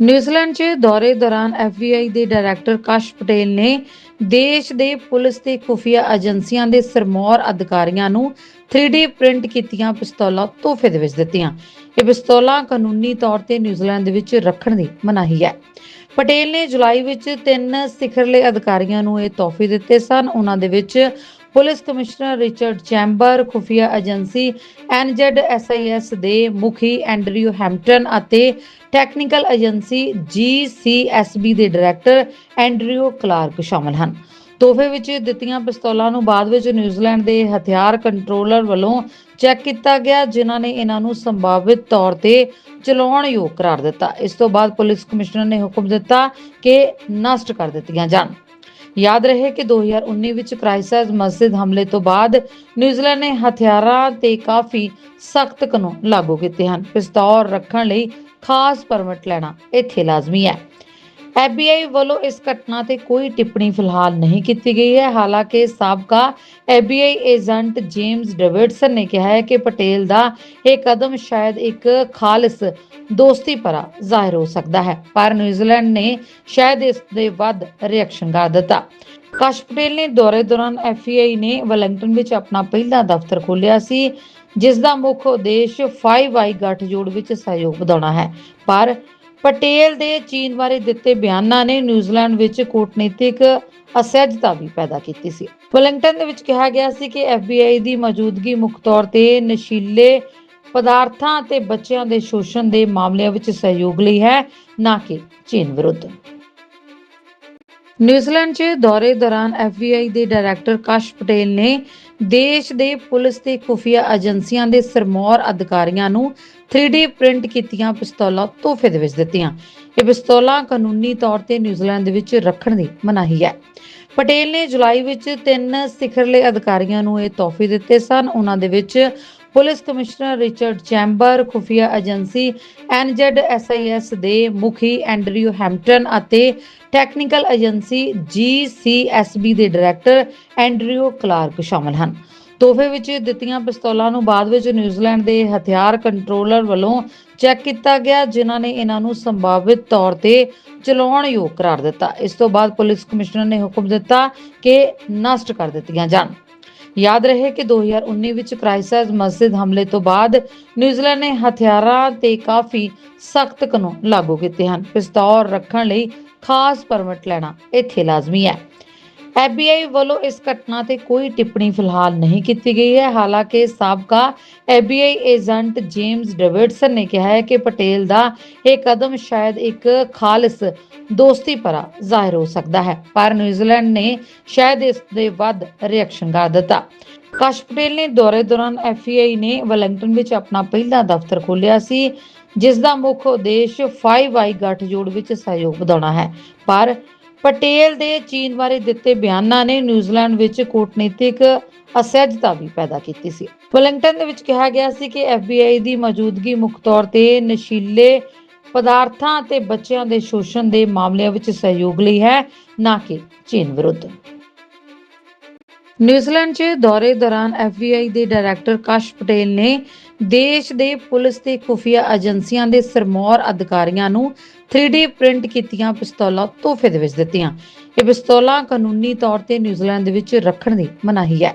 New Zealand 'ਚ ਦੌਰੇ ਦੌਰਾਨ ਐਫਬੀਆਈ ਦੇ ਡਾਇਰੈਕਟਰ ਕਸ਼ ਪਟੇਲ ਨੇ ਦੇਸ਼ ਦੇ ਪੁਲਿਸ ਤੇ ਖੁਫੀਆ ਏਜੰਸੀਆਂ ਦੇ ਸਰਮੌਰ ਅਧਿਕਾਰੀਆਂ ਨੂੰ 3D ਪ੍ਰਿੰਟ ਕੀਤੀਆਂ ਪਿਸਤੌਲਾਂ ਤੋਹਫੇ ਦੇ ਵਿੱਚ ਦਿੱਤੀਆਂ। ਇਹ ਪਿਸਤੌਲਾਂ ਕਾਨੂੰਨੀ ਤੌਰ ਤੇ ਨਿਊਜ਼ੀਲੈਂਡ ਦੇ ਵਿੱਚ ਰੱਖਣ ਦੀ ਮਨਾਹੀ ਹੈ। ਪਟੇਲ ਨੇ ਜੁਲਾਈ ਵਿੱਚ ਤਿੰਨ ਸਿਖਰਲੇ ਅਧਿਕਾਰੀਆਂ ਨੂੰ ਇਹ ਤੋਹਫੇ ਦਿੱਤੇ ਸਨ। ਉਹਨਾਂ ਦੇ ਵਿੱਚ ਪੁਲਿਸ ਕਮਿਸ਼ਨਰ ਰਿਚਰਡ ਚੈਂਬਰ, ਖੁਫੀਆ ਏਜੰਸੀ ਐਨਜ਼ੈਡਐਸਆਈਐਸ ਦੇ ਮੁਖੀ ਐਂਡਰਿਊ ਹੈਮਪਟਨ ਅਤੇ ਟੈਕਨੀਕਲ ਏਜੰਸੀ ਜੀਸੀਐਸਬੀ ਦੇ ਡਾਇਰੈਕਟਰ ਐਂਡਰਿਊ ਕਲਾਰਕ ਸ਼ਾਮਲ ਹਨ। ਤੋਹਫੇ ਵਿੱਚ ਦਿੱਤੀਆਂ ਪਿਸਤੌਲਾਂ ਨੂੰ ਬਾਅਦ ਵਿੱਚ ਨਿਊਜ਼ੀਲੈਂਡ ਦੇ ਹਥਿਆਰ ਕੰਟਰੋਲਰ ਵੱਲੋਂ ਚੈੱਕ ਕੀਤਾ ਗਿਆ, ਜਿਨ੍ਹਾਂ ਨੇ ਇਹਨਾਂ ਨੂੰ ਸੰਭਾਵਿਤ ਤੌਰ ਤੇ ਚਲਾਉਣ ਯੋਗ ਕਰਾਰ ਦਿੱਤਾ। ਇਸ ਤੋਂ ਬਾਅਦ ਪੁਲਿਸ ਕਮਿਸ਼ਨਰ ਨੇ ਹੁਕਮ ਦਿੱਤਾ ਕਿ ਨਸ਼ਟ ਕਰ ਦਿੱਤੀਆਂ ਜਾਣ। ਯਾਦ ਰਹੇ ਕਿ 2019 ਵਿੱਚ ਕ੍ਰਾਈਸਟ ਮਸਜਿਦ ਹਮਲੇ ਤੋਂ ਬਾਅਦ ਨਿਊਜ਼ੀਲੈਂਡ ਨੇ ਹਥਿਆਰਾਂ ਤੇ ਕਾਫੀ ਸਖਤ ਕਾਨੂੰਨ ਲਾਗੂ ਕੀਤੇ ਹਨ। ਪਿਸਤੌਲ ਰੱਖਣ ਲਈ ਖਾਸ ਪਰਮਿਟ ਲੈਣਾ ਇੱਥੇ ਲਾਜ਼ਮੀ ਹੈ। ਐਫਬੀਆਈ ਵੱਲੋਂ ਇਸ ਘਟਨਾ ਤੇ ਕੋਈ ਟਿੱਪਣੀ ਫਿਲਹਾਲ ਨਹੀਂ ਕੀਤੀ ਗਈ ਹੈ। ਹਾਲਾਂਕਿ ਸਾਬਕਾ ਐਫਬੀਆਈ ਏਜੰਟ ਜੇਮਸ ਡੇਵਿਡਸਨ ਨੇ ਕਿਹਾ ਹੈ ਕਿ ਪਟੇਲ ਦਾ ਇਹ ਕਦਮ ਸ਼ਾਇਦ ਇੱਕ ਖਾਲਿਸ ਦੋਸਤੀ ਭਰਾ ਜ਼ਾਹਿਰ ਹੋ ਸਕਦਾ ਹੈ, ਪਰ ਨਿਊਜ਼ੀਲੈਂਡ ਨੇ ਸ਼ਾਇਦ ਇਸ ਦੇ ਵੱਧ ਰਿਐਕਸ਼ਨ ਕਰ ਦਿੱਤਾ। ਕਾਸ਼ ਪਟੇਲ ਨੇ ਦੌਰੇ ਦੌਰਾਨ ਐਫਬੀਆਈ ਨੇ ਵੈਲਿੰਗਟਨ ਵਿੱਚ ਆਪਣਾ ਪਹਿਲਾ ਦਫ਼ਤਰ ਖੋਲ੍ਹਿਆ ਸੀ, ਜਿਸ ਦਾ ਮੁੱਖ ਉਦੇਸ਼ 5i ਗੱਠਜੋੜ ਵਿੱਚ ਸਹਿਯੋਗ ਵਧਾਉਣਾ ਹੈ, ਪਰ ਪਟੇਲ ਦੇ ਚੀਨ ਬਾਰੇ ਦਿੱਤੇ ਬਿਆਨਾਂ ਨੇ ਨਿਊਜ਼ੀਲੈਂਡ ਵਿੱਚ ਕੂਟਨੀਤਿਕ ਅਸਹਿਜਤਾ ਵੀ ਪੈਦਾ ਕੀਤੀ ਸੀ। ਵੈਲਿੰਗਟਨ ਦੇ ਵਿੱਚ ਕਿਹਾ ਗਿਆ ਸੀ ਕਿ ਐਫਬੀਆਈ ਦੀ ਮੌਜੂਦਗੀ ਮੁੱਖ ਤੌਰ ਤੇ ਨਸ਼ੀਲੇ ਪਦਾਰਥਾਂ ਅਤੇ ਬੱਚਿਆਂ ਦੇ ਸ਼ੋਸ਼ਣ ਦੇ ਮਾਮਲਿਆਂ ਵਿੱਚ ਸਹਿਯੋਗ ਲਈ ਹੈ, ਨਾ ਕਿ ਚੀਨ ਵਿਰੁੱਧ। ਨਿਊਜ਼ੀਲੈਂਡ 'ਚ ਦੌਰੇ ਦੌਰਾਨ ਐਫਬੀਆਈ ਦੇ ਡਾਇਰੈਕਟਰ ਕਸ਼ ਪਟੇਲ ਨੇ ਦੇਸ਼ ਦੇ ਪੁਲਿਸ ਤੇ ਖੁਫੀਆ ਏਜੰਸੀਆਂ ਦੇ ਸਰਮੌਰ ਅਧਿਕਾਰੀਆਂ ਨੂੰ 3D ਪ੍ਰਿੰਟ ਕੀਤੀਆਂ ਪਿਸਤੌਲਾਂ ਤੋਹਫੇ ਦੇ ਵਿੱਚ ਦਿੱਤੀਆਂ। ਇਹ ਪਿਸਤੌਲਾਂ ਕਾਨੂੰਨੀ ਤੌਰ ਤੇ ਨਿਊਜ਼ੀਲੈਂਡ ਦੇ ਵਿੱਚ ਰੱਖਣ ਦੀ ਮਨਾਹੀ ਹੈ। ਪਟੇਲ ਨੇ ਜੁਲਾਈ ਵਿੱਚ ਤਿੰਨ ਸਿਖਰਲੇ ਅਧਿਕਾਰੀਆਂ ਨੂੰ ਇਹ ਤੋਹਫੇ ਦਿੱਤੇ ਸਨ। ਉਹਨਾਂ ਦੇ ਵਿੱਚ ਪੁਲਿਸ ਕਮਿਸ਼ਨਰ ਰਿਚਰਡ ਚੈਂਬਰ, ਖੁਫੀਆ ਏਜੰਸੀ ਐਨਜ਼ੈਡਐਸਆਈਐਸ ਦੇ ਮੁਖੀ ਐਂਡਰਿਊ ਹੈਮਪਟਨ ਅਤੇ ਟੈਕਨੀਕਲ ਏਜੰਸੀ ਜੀਸੀਐਸਬੀ ਦੇ ਡਾਇਰੈਕਟਰ ਐਂਡਰਿਊ ਕਲਾਰਕ ਸ਼ਾਮਲ ਹਨ। ਤੋਹਫੇ ਵਿੱਚ ਦਿੱਤੀਆਂ ਪਿਸਤੌਲਾਂ ਨੂੰ ਬਾਅਦ ਵਿੱਚ ਨਿਊਜ਼ੀਲੈਂਡ ਦੇ ਹਥਿਆਰ ਕੰਟਰੋਲਰ ਵੱਲੋਂ ਚੈੱਕ ਕੀਤਾ ਗਿਆ, ਜਿਨ੍ਹਾਂ ਨੇ ਇਹਨਾਂ ਨੂੰ ਸੰਭਾਵਿਤ ਤੌਰ ਤੇ ਚਲਾਉਣ ਯੋਗ ਕਰਾਰ ਦਿੱਤਾ। ਇਸ ਤੋਂ ਬਾਅਦ ਪੁਲਿਸ ਕਮਿਸ਼ਨਰ ਨੇ ਹੁਕਮ ਦਿੱਤਾ ਕਿ ਨਸ਼ਟ ਕਰ ਦਿੱਤੀਆਂ ਜਾਣ। ਯਾਦ ਰਹੇ ਕਿ 2019 ਵਿੱਚ ਕ੍ਰਾਈਸਟ ਮਸਜਿਦ ਹਮਲੇ ਤੋਂ ਬਾਅਦ ਨਿਊਜ਼ੀਲੈਂਡ ਨੇ ਹਥਿਆਰਾਂ ਤੇ ਕਾਫੀ ਸਖਤ ਕਾਨੂੰਨ ਲਾਗੂ ਕੀਤੇ ਹਨ। ਪਿਸਤੌਲ ਰੱਖਣ ਲਈ ਖਾਸ ਪਰਮਿਟ ਲੈਣਾ ਇੱਥੇ ਲਾਜ਼ਮੀ ਹੈ। ਐਫਬੀਆਈ ਵੱਲੋਂ ਇਸ ਘਟਨਾ ਤੇ ਕੋਈ ਟਿੱਪਣੀ ਫਿਲਹਾਲ ਨਹੀਂ ਕੀਤੀ ਗਈ ਹੈ। ਹਾਲਾਂਕਿ ਸਾਬਕਾ ਐਫਬੀਆਈ ਏਜੰਟ ਜੇਮਸ ਡੇਵਿਡਸਨ ਨੇ ਕਿਹਾ ਹੈ ਕਿ ਪਟੇਲ ਦਾ ਇਹ ਕਦਮ ਸ਼ਾਇਦ ਇੱਕ ਖਾਲਿਸ ਦੋਸਤੀ ਭਰਾ ਜ਼ਾਹਿਰ ਹੋ ਸਕਦਾ ਹੈ, ਪਰ ਨਿਊਜ਼ੀਲੈਂਡ ਨੇ ਸ਼ਾਇਦ ਇਸ ਦੇ ਵੱਧ ਰਿਐਕਸ਼ਨ ਕਰ ਦਿੱਤਾ। ਕਾਸ਼ ਪਟੇਲ ਨੇ ਦੌਰੇ ਦੌਰਾਨ ਐਫਬੀਆਈ ਨੇ ਵੈਲਿੰਗਟਨ ਵਿੱਚ ਆਪਣਾ ਪਹਿਲਾ ਦਫ਼ਤਰ ਖੋਲ੍ਹਿਆ ਸੀ, ਜਿਸ ਦਾ ਮੁੱਖ ਉਦੇਸ਼ 5i ਗੱਠਜੋੜ ਵਿੱਚ ਸਹਿਯੋਗ ਵਧਾਉਣਾ ਹੈ, ਪਰ ਪਟੇਲ ਦੇ ਚੀਨ ਬਾਰੇ ਦਿੱਤੇ ਬਿਆਨਾਂ ਨੇ ਨਿਊਜ਼ੀਲੈਂਡ ਵਿੱਚ ਕੂਟਨੀਤਿਕ ਅਸਹਿਜਤਾ ਵੀ ਪੈਦਾ ਕੀਤੀ ਸੀ। ਵੈਲਿੰਗਟਨ ਦੇ ਵਿੱਚ ਕਿਹਾ ਗਿਆ ਸੀ ਕਿ ਐਫਬੀਆਈ ਦੀ ਮੌਜੂਦਗੀ ਮੁੱਖ ਤੌਰ ਤੇ ਨਸ਼ੀਲੇ ਪਦਾਰਥਾਂ ਅਤੇ ਬੱਚਿਆਂ ਦੇ ਸ਼ੋਸ਼ਣ ਦੇ ਮਾਮਲਿਆਂ ਵਿੱਚ ਸਹਿਯੋਗ ਲਈ ਹੈ, ਨਾ ਕਿ ਚੀਨ ਵਿਰੁੱਧ। ਨਿਊਜ਼ੀਲੈਂਡ 'ਚ ਦੌਰੇ ਦੌਰਾਨ ਐਫਬੀਆਈ ਦੇ ਡਾਇਰੈਕਟਰ ਕਸ਼ ਪਟੇਲ ਨੇ ਦੇਸ਼ ਦੇ ਪੁਲਿਸ ਤੇ ਖੁਫੀਆ ਏਜੰਸੀਆਂ ਦੇ ਸਰਮੌਰ ਅਧਿਕਾਰੀਆਂ ਨੂੰ 3D ਪ੍ਰਿੰਟ ਕੀਤੀਆਂ ਪਿਸਤੌਲਾਂ ਤੋਹਫੇ ਦੇ ਵਿੱਚ ਦਿੱਤੀਆਂ। ਇਹ ਪਿਸਤੌਲਾਂ ਕਾਨੂੰਨੀ ਤੌਰ ਤੇ ਨਿਊਜ਼ੀਲੈਂਡ ਦੇ ਵਿੱਚ ਰੱਖਣ ਦੀ ਮਨਾਹੀ ਹੈ।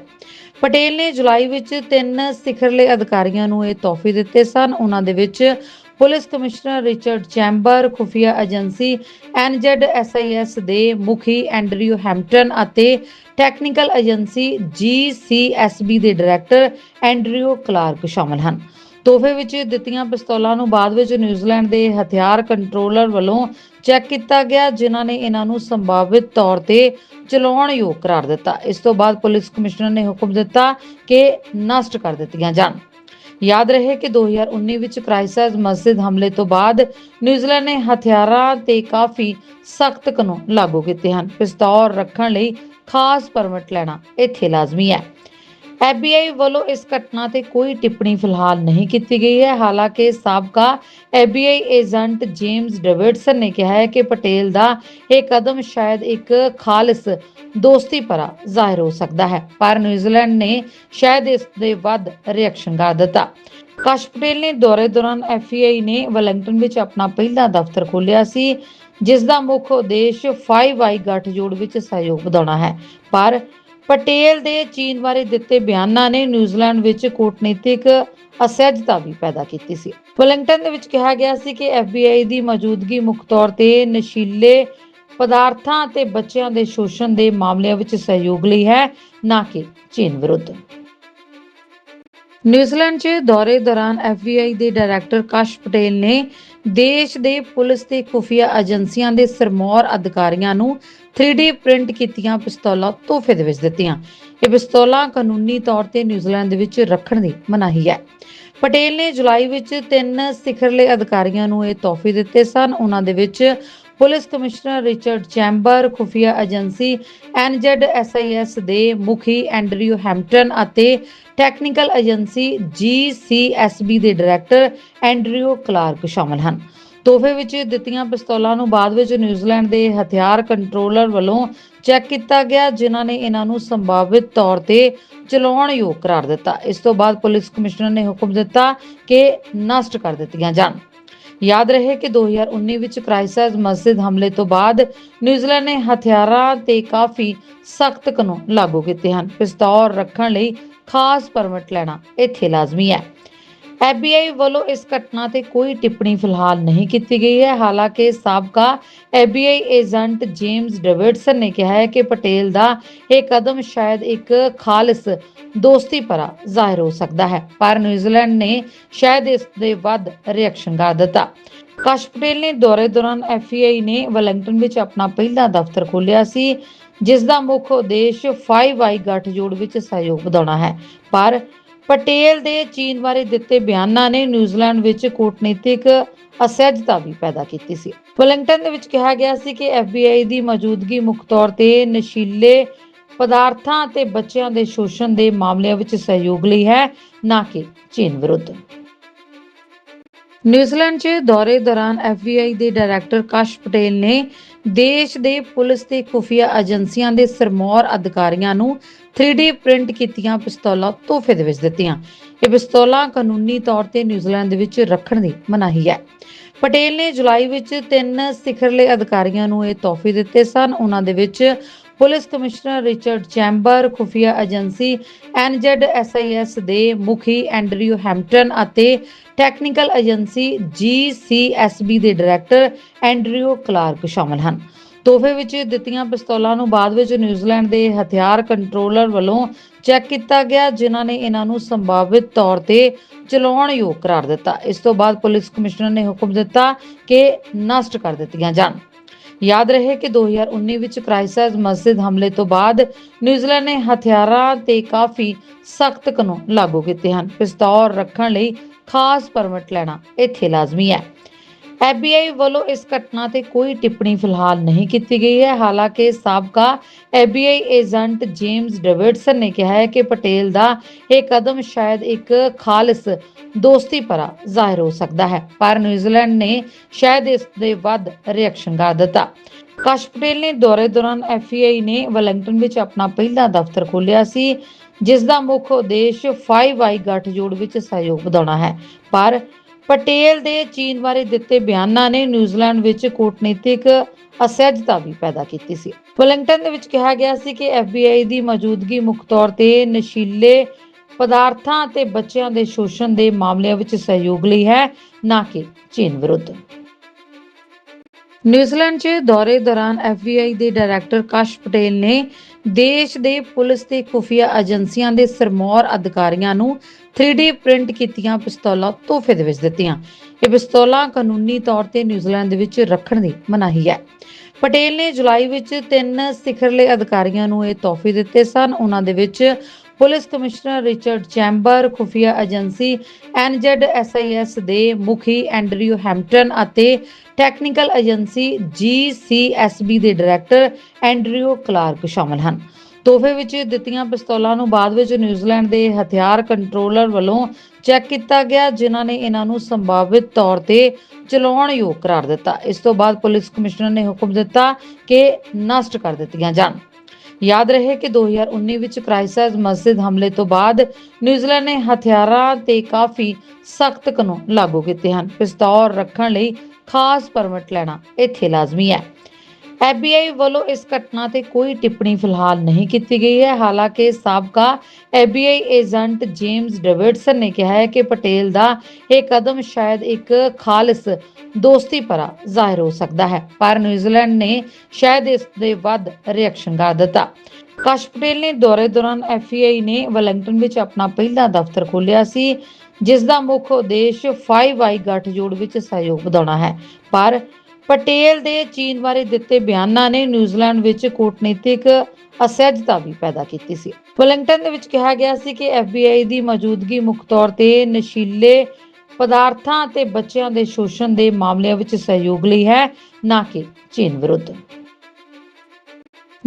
ਪਟੇਲ ਨੇ ਜੁਲਾਈ ਵਿੱਚ ਤਿੰਨ ਸਿਖਰਲੇ ਅਧਿਕਾਰੀਆਂ ਨੂੰ ਇਹ ਤੋਹਫੇ ਦਿੱਤੇ ਸਨ। ਉਹਨਾਂ ਦੇ ਵਿੱਚ ਪੁਲਿਸ ਕਮਿਸ਼ਨਰ ਰਿਚਰਡ ਚੈਂਬਰ, ਖੁਫੀਆ ਏਜੰਸੀ ਐਨਜ਼ੈਡਐਸਆਈਐਸ ਦੇ ਮੁਖੀ ਐਂਡਰਿਊ ਹੈਮਪਟਨ ਅਤੇ ਟੈਕਨੀਕਲ ਏਜੰਸੀ ਜੀਸੀਐਸਬੀ ਦੇ ਡਾਇਰੈਕਟਰ ਐਂਡਰਿਊ ਕਲਾਰਕ ਸ਼ਾਮਲ ਹਨ। ਤੋਹਫੇ ਵਿੱਚ ਦਿੱਤੀਆਂ ਪਿਸਤੌਲਾਂ ਨੂੰ ਬਾਅਦ ਵਿੱਚ ਨਿਊਜ਼ੀਲੈਂਡ ਦੇ ਹਥਿਆਰ ਕੰਟਰੋਲਰ ਵੱਲੋਂ ਚੈੱਕ ਕੀਤਾ ਗਿਆ, ਜਿਨ੍ਹਾਂ ਨੇ ਇਹਨਾਂ ਨੂੰ ਸੰਭਾਵਿਤ ਤੌਰ ਤੇ ਚਲਾਉਣ ਯੋਗ ਕਰਾਰ ਦਿੱਤਾ। ਇਸ ਤੋਂ ਬਾਅਦ ਪੁਲਿਸ ਕਮਿਸ਼ਨਰ ਨੇ ਹੁਕਮ ਦਿੱਤਾ ਕਿ ਨਸ਼ਟ ਕਰ ਦਿੱਤੀਆਂ ਜਾਣ। ਯਾਦ ਰਹੇ ਕਿ 2019 ਵਿੱਚ ਕ੍ਰਾਈਸਟ ਮਸਜਿਦ ਹਮਲੇ ਤੋਂ ਬਾਅਦ ਨਿਊਜ਼ੀਲੈਂਡ ਨੇ ਹਥਿਆਰਾਂ ਤੇ ਕਾਫੀ ਸਖਤ ਕਾਨੂੰਨ ਲਾਗੂ ਕੀਤੇ ਹਨ। ਪਿਸਤੌਲ ਰੱਖਣ ਲਈ ਖਾਸ ਪਰਮਿਟ ਲੈਣਾ ਇੱਥੇ ਲਾਜ਼ਮੀ ਹੈ। ਐਫਬੀਆਈ ਵੱਲੋਂ ਇਸ ਘਟਨਾ ਤੇ ਕੋਈ ਟਿੱਪਣੀ ਫਿਲਹਾਲ ਨਹੀਂ ਕੀਤੀ ਗਈ ਹੈ। ਹਾਲਾਂਕਿ ਸਾਬਕਾ ਐਫਬੀਆਈ ਏਜੰਟ ਜੇਮਸ ਡੇਵਿਡਸਨ ਨੇ ਕਿਹਾ ਹੈ ਕਿ ਪਟੇਲ ਦਾ ਇਹ ਕਦਮ ਸ਼ਾਇਦ ਇੱਕ ਖਾਲਿਸ ਦੋਸਤੀ ਭਰਾ ਜ਼ਾਹਿਰ ਹੋ ਸਕਦਾ ਹੈ, ਪਰ ਨਿਊਜ਼ੀਲੈਂਡ ਨੇ ਸ਼ਾਇਦ ਇਸ ਦੇ ਵੱਧ ਰਿਐਕਸ਼ਨ ਕਰ ਦਿੱਤਾ। ਕਾਸ਼ ਪਟੇਲ ਨੇ ਦੌਰੇ ਦੌਰਾਨ ਐਫਬੀਆਈ ਨੇ ਵੈਲਿੰਗਟਨ ਵਿੱਚ ਆਪਣਾ ਪਹਿਲਾ ਦਫ਼ਤਰ ਖੋਲ੍ਹਿਆ ਸੀ, ਜਿਸ ਦਾ ਮੁੱਖ ਉਦੇਸ਼ 5i ਗੱਠਜੋੜ ਵਿੱਚ ਸਹਿਯੋਗ ਵਧਾਉਣਾ ਹੈ, ਪਰ ਪਟੇਲ ਦੇ ਚੀਨ ਬਾਰੇ ਦਿੱਤੇ ਬਿਆਨਾਂ ਨੇ ਨਿਊਜ਼ੀਲੈਂਡ ਵਿੱਚ ਕੂਟਨੀਤਿਕ ਅਸਹਿਜਤਾ ਵੀ ਪੈਦਾ ਕੀਤੀ ਸੀ। ਵੈਲਿੰਗਟਨ ਦੇ ਵਿੱਚ ਕਿਹਾ ਗਿਆ ਸੀ ਕਿ ਐਫਬੀਆਈ ਦੀ ਮੌਜੂਦਗੀ ਮੁੱਖ ਤੌਰ ਤੇ ਨਸ਼ੀਲੇ ਪਦਾਰਥਾਂ ਅਤੇ ਬੱਚਿਆਂ ਦੇ ਸ਼ੋਸ਼ਣ ਦੇ ਮਾਮਲਿਆਂ ਵਿੱਚ ਸਹਿਯੋਗ ਲਈ ਹੈ, ਨਾ ਕਿ ਚੀਨ ਵਿਰੁੱਧ। ਨਿਊਜ਼ੀਲੈਂਡ 'ਚ ਦੌਰੇ ਦੌਰਾਨ ਐਫਬੀਆਈ ਦੇ ਡਾਇਰੈਕਟਰ ਕਾਸ਼ ਪਟੇਲ ਨੇ ਦੇਸ਼ ਦੇ ਪੁਲਿਸ ਤੇ ਖੁਫੀਆ ਏਜੰਸੀਆਂ ਦੇ ਸਰਮੌਰ ਅਧਿਕਾਰੀਆਂ ਨੂੰ 3D ਪ੍ਰਿੰਟ ਕੀਤੀਆਂ ਪਿਸਤੌਲਾਂ ਤੋਹਫੇ ਦੇ ਵਿੱਚ ਦਿੱਤੀਆਂ। ਇਹ ਪਿਸਤੌਲਾਂ ਕਾਨੂੰਨੀ ਤੌਰ ਤੇ ਨਿਊਜ਼ੀਲੈਂਡ ਦੇ ਵਿੱਚ ਰੱਖਣ ਦੀ ਮਨਾਹੀ ਹੈ। ਪਟੇਲ ਨੇ ਜੁਲਾਈ ਵਿੱਚ ਤਿੰਨ ਸਿਖਰਲੇ ਅਧਿਕਾਰੀਆਂ ਨੂੰ ਇਹ ਤੋਹਫੇ ਦਿੱਤੇ ਸਨ। ਉਹਨਾਂ ਦੇ ਵਿੱਚ ਪੁਲਿਸ ਕਮਿਸ਼ਨਰ ਰਿਚਰਡ ਚੈਂਬਰ, ਖੁਫੀਆ ਏਜੰਸੀ ਐਨਜ਼ੈਡਐਸਆਈਐਸ ਦੇ ਮੁਖੀ ਐਂਡਰਿਊ ਹੈਮਪਟਨ ਅਤੇ ਟੈਕਨੀਕਲ ਏਜੰਸੀ ਜੀਸੀਐਸਬੀ ਦੇ ਡਾਇਰੈਕਟਰ ਐਂਡਰਿਊ ਕਲਾਰਕ ਸ਼ਾਮਲ ਹਨ। ਤੋਹਫੇ ਵਿੱਚ ਦਿੱਤੀਆਂ ਪਿਸਤੌਲਾਂ ਨੂੰ ਬਾਅਦ ਵਿੱਚ ਨਿਊਜ਼ੀਲੈਂਡ ਦੇ ਹਥਿਆਰ ਕੰਟਰੋਲਰ ਵੱਲੋਂ ਚੈੱਕ ਕੀਤਾ ਗਿਆ, ਜਿਨ੍ਹਾਂ ਨੇ ਇਹਨਾਂ ਨੂੰ ਸੰਭਾਵਿਤ ਤੌਰ ਤੇ ਚਲਾਉਣ ਯੋਗ ਕਰਾਰ ਦਿੱਤਾ। ਇਸ ਤੋਂ ਬਾਅਦ ਪੁਲਿਸ ਕਮਿਸ਼ਨਰ ਨੇ ਹੁਕਮ ਦਿੱਤਾ ਕਿ ਨਸ਼ਟ ਕਰ ਦਿੱਤੀਆਂ ਜਾਣ। ਯਾਦ ਰਹੇ ਕਿ 2019 ਵਿੱਚ ਕ੍ਰਾਈਸਟ ਮਸਜਿਦ ਹਮਲੇ ਤੋਂ ਬਾਅਦ ਨਿਊਜ਼ੀਲੈਂਡ ਨੇ ਹਥਿਆਰਾਂ ਤੇ ਕਾਫੀ ਸਖਤ ਕਾਨੂੰਨ ਲਾਗੂ ਕੀਤੇ ਹਨ। ਪਿਸਤੌਲ ਰੱਖਣ ਲਈ ਖਾਸ ਪਰਮਿਟ ਲੈਣਾ ਇੱਥੇ ਲਾਜ਼ਮੀ ਹੈ। ਐਫਬੀਆਈ ਵੱਲੋਂ ਇਸ ਘਟਨਾ ਤੇ ਕੋਈ ਟਿੱਪਣੀ ਫਿਲਹਾਲ ਨਹੀਂ ਕੀਤੀ ਗਈ ਹੈ। ਹਾਲਾਂਕਿ ਸਾਬਕਾ ਐਫਬੀਆਈ ਏਜੰਟ ਜੇਮਸ ਡੇਵਿਡਸਨ ਨੇ ਕਿਹਾ ਹੈ ਕਿ ਪਟੇਲ ਦਾ ਇਹ ਕਦਮ ਸ਼ਾਇਦ ਇੱਕ ਖਾਲਿਸ ਦੋਸਤੀ ਭਰਾ ਜ਼ਾਹਿਰ ਹੋ ਸਕਦਾ ਹੈ, ਪਰ ਨਿਊਜ਼ੀਲੈਂਡ ਨੇ ਸ਼ਾਇਦ ਇਸ ਦੇ ਵੱਧ ਰਿਐਕਸ਼ਨ ਕਰ ਦਿੱਤਾ। ਕਾਸ਼ ਪਟੇਲ ਨੇ ਦੌਰੇ ਦੌਰਾਨ ਐਫਬੀਆਈ ਨੇ ਵੈਲਿੰਗਟਨ ਵਿੱਚ ਆਪਣਾ ਪਹਿਲਾ ਦਫ਼ਤਰ ਖੋਲ੍ਹਿਆ ਸੀ, ਜਿਸ ਦਾ ਮੁੱਖ ਉਦੇਸ਼ 5i ਗੱਠਜੋੜ ਵਿੱਚ ਸਹਿਯੋਗ ਵਧਾਉਣਾ ਹੈ, ਪਰ ਪਟੇਲ ਦੇ ਚੀਨ ਬਾਰੇ ਦਿੱਤੇ ਬਿਆਨਾਂ ਨੇ ਨਿਊਜ਼ੀਲੈਂਡ ਵਿੱਚ ਕੂਟਨੀਤਿਕ ਅਸਹਿਜਤਾ ਵੀ ਪੈਦਾ ਕੀਤੀ ਸੀ। ਵੈਲਿੰਗਟਨ ਦੇ ਵਿੱਚ ਕਿਹਾ ਗਿਆ ਸੀ ਕਿ ਐਫਬੀਆਈ ਦੀ ਮੌਜੂਦਗੀ ਮੁੱਖ ਤੌਰ ਤੇ ਨਸ਼ੀਲੇ ਪਦਾਰਥਾਂ ਅਤੇ ਬੱਚਿਆਂ ਦੇ ਸ਼ੋਸ਼ਣ ਦੇ ਮਾਮਲਿਆਂ ਵਿੱਚ ਸਹਿਯੋਗ ਲਈ ਹੈ, ਨਾ ਕਿ ਚੀਨ ਵਿਰੁੱਧ। ਨਿਊਜ਼ੀਲੈਂਡ 'ਚ ਦੌਰੇ ਦੌਰਾਨ ਐਫਬੀਆਈ ਦੇ ਡਾਇਰੈਕਟਰ ਕਾਸ਼ ਪਟੇਲ ਨੇ ਦੇਸ਼ ਦੇ ਪੁਲਿਸ ਤੇ ਖੁਫੀਆ ਏਜੰਸੀਆਂ ਦੇ ਸਰਮੌਰ ਅਧਿਕਾਰੀਆਂ ਨੂੰ 3D ਪ੍ਰਿੰਟ ਕੀਤੀਆਂ ਪਿਸਤੌਲਾਂ ਤੋਹਫੇ ਦੇ ਵਿੱਚ ਦਿੱਤੀਆਂ। ਇਹ ਪਿਸਤੌਲਾਂ ਕਾਨੂੰਨੀ ਤੌਰ ਤੇ ਨਿਊਜ਼ੀਲੈਂਡ ਦੇ ਵਿੱਚ ਰੱਖਣ ਦੀ ਮਨਾਹੀ ਹੈ। ਪਟੇਲ ਨੇ ਜੁਲਾਈ ਵਿੱਚ ਤਿੰਨ ਸਿਖਰਲੇ ਅਧਿਕਾਰੀਆਂ ਨੂੰ ਇਹ ਤੋਹਫੇ ਦਿੱਤੇ ਸਨ। ਉਹਨਾਂ ਦੇ ਵਿੱਚ ਪੁਲਿਸ ਕਮਿਸ਼ਨਰ ਰਿਚਰਡ ਚੈਂਬਰ, ਖੁਫੀਆ ਏਜੰਸੀ ਐਨਜ਼ੈਡਐਸਆਈਐਸ ਦੇ ਮੁਖੀ ਐਂਡਰਿਊ ਹੈਮਪਟਨ ਅਤੇ ਟੈਕਨੀਕਲ ਏਜੰਸੀ ਜੀਸੀਐਸਬੀ ਦੇ ਡਾਇਰੈਕਟਰ ਐਂਡਰਿਊ ਕਲਾਰਕ ਸ਼ਾਮਲ ਹਨ। ਤੋਹਫੇ ਵਿੱਚ ਦਿੱਤੀਆਂ ਪਿਸਤੌਲਾਂ ਨੂੰ ਬਾਅਦ ਵਿੱਚ ਨਿਊਜ਼ੀਲੈਂਡ ਦੇ ਹਥਿਆਰ ਕੰਟਰੋਲਰ ਵੱਲੋਂ ਚੈੱਕ ਕੀਤਾ ਗਿਆ, ਜਿਨ੍ਹਾਂ ਨੇ ਇਹਨਾਂ ਨੂੰ ਸੰਭਾਵਿਤ ਤੌਰ ਤੇ ਚਲਾਉਣ ਯੋਗ ਕਰਾਰ ਦਿੱਤਾ। ਇਸ ਤੋਂ ਬਾਅਦ ਪੁਲਿਸ ਕਮਿਸ਼ਨਰ ਨੇ ਹੁਕਮ ਦਿੱਤਾ ਕਿ ਨਸ਼ਟ ਕਰ ਦਿੱਤੀਆਂ ਜਾਣ। ਯਾਦ ਰਹੇ ਕਿ 2019 ਵਿੱਚ ਕ੍ਰਾਈਸਟ ਮਸਜਿਦ ਹਮਲੇ ਤੋਂ ਬਾਅਦ ਨਿਊਜ਼ੀਲੈਂਡ ਨੇ ਹਥਿਆਰਾਂ ਤੇ ਕਾਫੀ ਸਖਤ ਕਾਨੂੰਨ ਲਾਗੂ ਕੀਤੇ ਹਨ। ਪਿਸਤੌਲ ਰੱਖਣ ਲਈ ਖਾਸ ਪਰਮਿਟ ਲੈਣਾ ਇੱਥੇ ਲਾਜ਼ਮੀ ਹੈ। ਐਫਬੀਆਈ ਵੱਲੋਂ ਇਸ ਘਟਨਾ ਤੇ ਕੋਈ ਟਿੱਪਣੀ ਫਿਲਹਾਲ ਨਹੀਂ ਕੀਤੀ ਗਈ ਹੈ। ਹਾਲਾਂਕਿ ਸਾਬਕਾ ਐਫਬੀਆਈ ਏਜੰਟ ਜੇਮਸ ਡੇਵਿਡਸਨ ਨੇ ਕਿਹਾ ਹੈ ਕਿ ਪਟੇਲ ਦਾ ਇਹ ਕਦਮ ਸ਼ਾਇਦ ਇੱਕ ਖਾਲਿਸ ਦੋਸਤੀ ਭਰਾ ਜ਼ਾਹਿਰ ਹੋ ਸਕਦਾ ਹੈ, ਪਰ ਨਿਊਜ਼ੀਲੈਂਡ ਨੇ ਸ਼ਾਇਦ ਇਸ ਦੇ ਵੱਧ ਰਿਐਕਸ਼ਨ ਕਰ ਦਿੱਤਾ। ਕਾਸ਼ ਪਟੇਲ ਨੇ ਦੌਰੇ ਦੌਰਾਨ ਐਫਬੀਆਈ ਨੇ ਵੈਲਿੰਗਟਨ ਵਿੱਚ ਆਪਣਾ ਪਹਿਲਾ ਦਫ਼ਤਰ ਖੋਲ੍ਹਿਆ ਸੀ, ਜਿਸ ਦਾ ਮੁੱਖ ਉਦੇਸ਼ 5i ਗੱਠਜੋੜ ਵਿੱਚ ਸਹਿਯੋਗ ਵਧਾਉਣਾ ਹੈ, ਪਰ ਪਟੇਲ ਦੇ ਚੀਨ ਬਾਰੇ ਦਿੱਤੇ ਬਿਆਨਾਂ ਨੇ ਨਿਊਜ਼ੀਲੈਂਡ ਵਿੱਚ ਕੂਟਨੀਤਿਕ ਅਸਹਿਜਤਾ ਵੀ ਪੈਦਾ ਕੀਤੀ ਸੀ। ਵੈਲਿੰਗਟਨ ਦੇ ਵਿੱਚ ਕਿਹਾ ਗਿਆ ਸੀ ਕਿ ਐਫਬੀਆਈ ਦੀ ਮੌਜੂਦਗੀ ਮੁੱਖ ਤੌਰ ਤੇ ਨਸ਼ੀਲੇ ਪਦਾਰਥਾਂ ਅਤੇ ਬੱਚਿਆਂ ਦੇ ਸ਼ੋਸ਼ਣ ਦੇ ਮਾਮਲਿਆਂ ਵਿੱਚ ਸਹਿਯੋਗ ਲਈ ਹੈ, ਨਾ ਕਿ ਚੀਨ ਵਿਰੁੱਧ। ਨਿਊਜ਼ੀਲੈਂਡ 'ਚ ਦੌਰੇ ਦੌਰਾਨ ਐਫਬੀਆਈ ਦੇ ਡਾਇਰੈਕਟਰ ਕਾਸ਼ ਪਟੇਲ ਨੇ ਦੇਸ਼ ਦੇ ਪੁਲਿਸ ਤੇ ਖੁਫੀਆ ਏਜੰਸੀਆਂ ਦੇ ਸਰਮੌਰ ਅਧਿਕਾਰੀਆਂ ਨੂੰ 3D ਪ੍ਰਿੰਟ ਕੀਤੀਆਂ ਪਿਸਤੌਲਾਂ ਤੋਹਫੇ ਦੇ ਵਿੱਚ ਦਿੱਤੀਆਂ। ਇਹ ਪਿਸਤੌਲਾਂ ਕਾਨੂੰਨੀ ਤੌਰ ਤੇ ਨਿਊਜ਼ੀਲੈਂਡ ਦੇ ਵਿੱਚ ਰੱਖਣ ਦੀ ਮਨਾਹੀ ਹੈ। ਪਟੇਲ ਨੇ ਜੁਲਾਈ ਵਿੱਚ ਤਿੰਨ ਸਿਖਰਲੇ ਅਧਿਕਾਰੀਆਂ ਨੂੰ ਇਹ ਤੋਹਫੇ ਦਿੱਤੇ ਸਨ। ਉਹਨਾਂ ਦੇ ਵਿੱਚ ਪੁਲਿਸ ਕਮਿਸ਼ਨਰ ਰਿਚਰਡ ਚੈਂਬਰ, ਖੁਫੀਆ ਏਜੰਸੀ ਐਨਜ਼ੈਡਐਸਆਈਐਸ ਦੇ ਮੁਖੀ ਐਂਡਰਿਊ ਹੈਮਪਟਨ ਅਤੇ ਟੈਕਨੀਕਲ ਏਜੰਸੀ ਜੀਸੀਐਸਬੀ ਦੇ ਡਾਇਰੈਕਟਰ ਐਂਡਰਿਊ ਕਲਾਰਕ ਸ਼ਾਮਲ ਹਨ। ਤੋਹਫੇ ਵਿੱਚ ਦਿੱਤੀਆਂ ਪਿਸਤੌਲਾਂ ਨੂੰ ਬਾਅਦ ਵਿੱਚ ਨਿਊਜ਼ੀਲੈਂਡ ਦੇ ਹਥਿਆਰ ਕੰਟਰੋਲਰ ਵੱਲੋਂ ਚੈੱਕ ਕੀਤਾ ਗਿਆ, ਜਿਨ੍ਹਾਂ ਨੇ ਇਹਨਾਂ ਨੂੰ ਸੰਭਾਵਿਤ ਤੌਰ ਤੇ ਚਲਾਉਣ ਯੋਗ ਕਰਾਰ ਦਿੱਤਾ। ਇਸ ਤੋਂ ਬਾਅਦ ਪੁਲਿਸ ਕਮਿਸ਼ਨਰ ਨੇ ਹੁਕਮ ਦਿੱਤਾ ਕਿ ਨਸ਼ਟ ਕਰ ਦਿੱਤੀਆਂ ਜਾਣ। ਯਾਦ ਰਹੇ ਕਿ 2019 ਵਿੱਚ ਕ੍ਰਾਈਸਟਚਰਚ ਮਸਜਿਦ ਹਮਲੇ ਤੋਂ ਬਾਅਦ ਨਿਊਜ਼ੀਲੈਂਡ ਨੇ ਹਥਿਆਰਾਂ ਤੇ ਕਾਫੀ ਸਖਤ ਕਾਨੂੰਨ ਲਾਗੂ ਕੀਤੇ ਹਨ। ਪਿਸਤੌਲ ਰੱਖਣ ਲਈ ਖਾਸ ਪਰਮਿਟ ਲੈਣਾ ਇੱਥੇ ਲਾਜ਼ਮੀ ਹੈ। ਐਫਬੀਆਈ ਵੱਲੋਂ ਇਸ ਘਟਨਾ ਤੇ ਕੋਈ ਟਿੱਪਣੀ ਫਿਲਹਾਲ ਨਹੀਂ ਕੀਤੀ ਗਈ ਹੈ। ਹਾਲਾਂਕਿ ਸਾਬਕਾ ਐਫਬੀਆਈ ਏਜੰਟ ਜੇਮਸ ਡੇਵਿਡਸਨ ਨੇ ਕਿਹਾ ਹੈ ਕਿ ਪਟੇਲ ਦਾ ਇਹ ਕਦਮ ਸ਼ਾਇਦ ਇੱਕ ਖਾਲਿਸ ਦੋਸਤੀ ਭਰਾ ਜ਼ਾਹਿਰ ਹੋ ਸਕਦਾ ਹੈ, ਪਰ ਨਿਊਜ਼ੀਲੈਂਡ ਨੇ ਸ਼ਾਇਦ ਇਸ ਦੇ ਵੱਧ ਰਿਐਕਸ਼ਨ ਕਰ ਦਿੱਤਾ। ਕਾਸ਼ ਪਟੇਲ ਨੇ ਦੌਰੇ ਦੌਰਾਨ ਐਫਬੀਆਈ ਨੇ ਵੈਲਿੰਗਟਨ ਵਿੱਚ ਆਪਣਾ ਪਹਿਲਾ ਦਫ਼ਤਰ ਖੋਲ੍ਹਿਆ ਸੀ, ਜਿਸ ਦਾ ਮੁੱਖ ਉਦੇਸ਼ 5i ਗੱਠਜੋੜ ਵਿੱਚ ਸਹਿਯੋਗ ਵਧਾਉਣਾ ਹੈ, ਪਰ ਪਟੇਲ ਦੇ ਚੀਨ ਬਾਰੇ ਦਿੱਤੇ ਬਿਆਨਾਂ ਨੇ ਨਿਊਜ਼ੀਲੈਂਡ ਵਿੱਚ ਕੂਟਨੀਤਿਕ ਅਸਹਿਜਤਾ ਵੀ ਪੈਦਾ ਕੀਤੀ ਸੀ। ਵੈਲਿੰਗਟਨ ਦੇ ਵਿੱਚ ਕਿਹਾ ਗਿਆ ਸੀ ਕਿ FBI ਦੀ ਮੌਜੂਦਗੀ ਮੁੱਖ ਤੌਰ ਤੇ ਨਸ਼ੀਲੇ ਪਦਾਰਥਾਂ ਤੇ ਬੱਚਿਆਂ ਦੇ ਸ਼ੋਸ਼ਣ ਦੇ ਮਾਮਲਿਆਂ ਵਿੱਚ ਸਹਿਯੋਗ ਲਈ ਹੈ, ਨਾ ਕਿ ਚੀਨ ਵਿਰੁੱਧ।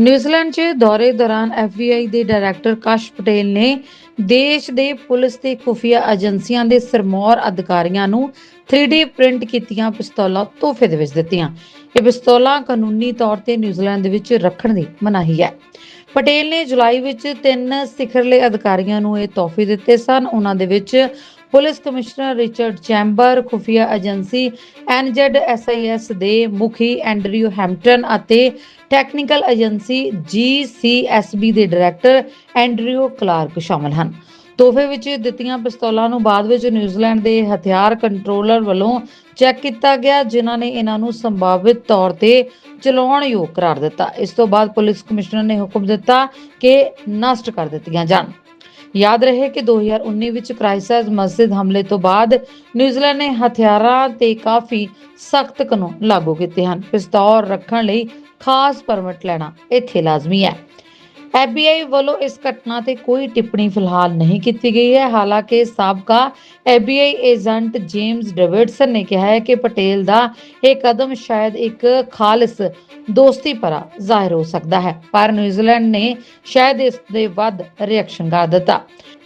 ਨਿਊਜ਼ੀਲੈਂਡ 'ਚ ਦੌਰੇ ਦੌਰਾਨ FBI ਦੇ ਡਾਇਰੈਕਟਰ ਕਾਸ਼ ਪਟੇਲ ਨੇ ਦੇਸ਼ ਦੇ ਪੁਲਿਸ ਤੇ ਖੁਫੀਆ ਏਜੰਸੀਆਂ ਦੇ ਸਰਮੌਰ ਅਧਿਕਾਰੀਆਂ ਨੂੰ 3D ਪ੍ਰਿੰਟ ਕੀਤੀਆਂ ਪਿਸਤੌਲਾਂ ਤੋਹਫੇ ਦੇ ਵਿੱਚ ਦਿੱਤੀਆਂ। ਇਹ ਪਿਸਤੌਲਾਂ ਕਾਨੂੰਨੀ ਤੌਰ ਤੇ ਨਿਊਜ਼ੀਲੈਂਡ ਦੇ ਵਿੱਚ ਰੱਖਣ ਦੀ ਮਨਾਹੀ ਹੈ। ਪਟੇਲ ਨੇ ਜੁਲਾਈ ਵਿੱਚ ਤਿੰਨ ਸਿਖਰਲੇ ਅਧਿਕਾਰੀਆਂ ਨੂੰ ਇਹ ਤੋਹਫੇ ਦਿੱਤੇ ਸਨ। ਉਹਨਾਂ ਦੇ ਵਿੱਚ ਪੁਲਿਸ ਕਮਿਸ਼ਨਰ ਰਿਚਰਡ ਚੈਂਬਰ, ਖੁਫੀਆ ਏਜੰਸੀ ਐਨਜ਼ੈਡਐਸਆਈਐਸ ਦੇ ਮੁਖੀ ਐਂਡਰਿਊ ਹੈਮਪਟਨ ਅਤੇ ਟੈਕਨੀਕਲ ਏਜੰਸੀ ਜੀਸੀਐਸਬੀ ਦੇ ਡਾਇਰੈਕਟਰ ਐਂਡਰਿਊ ਕਲਾਰਕ ਸ਼ਾਮਲ ਹਨ। ਤੋਹਫੇ ਵਿੱਚ ਦਿੱਤੀਆਂ ਪਿਸਤੌਲਾਂ ਨੂੰ ਬਾਅਦ ਵਿੱਚ ਨਿਊਜ਼ੀਲੈਂਡ ਦੇ ਹਥਿਆਰ ਕੰਟਰੋਲਰ ਵੱਲੋਂ ਚੈੱਕ ਕੀਤਾ ਗਿਆ, ਜਿਨ੍ਹਾਂ ਨੇ ਇਹਨਾਂ ਨੂੰ ਸੰਭਾਵਿਤ ਤੌਰ ਤੇ ਚਲਾਉਣ ਯੋਗ ਕਰਾਰ ਦਿੱਤਾ। ਇਸ ਤੋਂ ਬਾਅਦ ਪੁਲਿਸ ਕਮਿਸ਼ਨਰ ਨੇ ਹੁਕਮ ਦਿੱਤਾ ਕਿ ਨਸ਼ਟ ਕਰ ਦਿੱਤੀਆਂ ਜਾਣ। ਯਾਦ ਰਹੇ ਕਿ 2019 ਵਿੱਚ ਕ੍ਰਾਈਸਟਚਰਚ ਮਸਜਿਦ ਹਮਲੇ ਤੋਂ ਬਾਅਦ ਨਿਊਜ਼ੀਲੈਂਡ ਨੇ ਹਥਿਆਰਾਂ ਤੇ ਕਾਫੀ ਸਖਤ ਕਾਨੂੰਨ ਲਾਗੂ ਕੀਤੇ ਹਨ। ਪਿਸਤੌਲ ਰੱਖਣ ਲਈ ਖਾਸ ਪਰਮਿਟ ਲੈਣਾ ਇੱਥੇ ਲਾਜ਼ਮੀ ਹੈ। ਐਫਬੀਆਈ ਵੱਲੋਂ ਇਸ ਘਟਨਾ ਤੇ ਕੋਈ ਟਿੱਪਣੀ ਫਿਲਹਾਲ ਨਹੀਂ ਕੀਤੀ ਗਈ ਹੈ। ਹਾਲਾਂਕਿ ਸਾਬਕਾ ਐਫਬੀਆਈ ਏਜੰਟ ਜੇਮਸ ਡੇਵਿਡਸਨ ਨੇ ਕਿਹਾ ਹੈ ਕਿ ਪਟੇਲ ਦਾ ਇਹ ਕਦਮ ਸ਼ਾਇਦ ਇੱਕ ਖਾਲਿਸ ਦੋਸਤੀ ਭਰਾ ਜ਼ਾਹਿਰ ਹੋ ਸਕਦਾ ਹੈ, ਪਰ ਨਿਊਜ਼ੀਲੈਂਡ ਨੇ ਸ਼ਾਇਦ ਇਸ ਦੇ ਵੱਧ ਰਿਐਕਸ਼ਨ ਕਰ ਦਿੱਤਾ।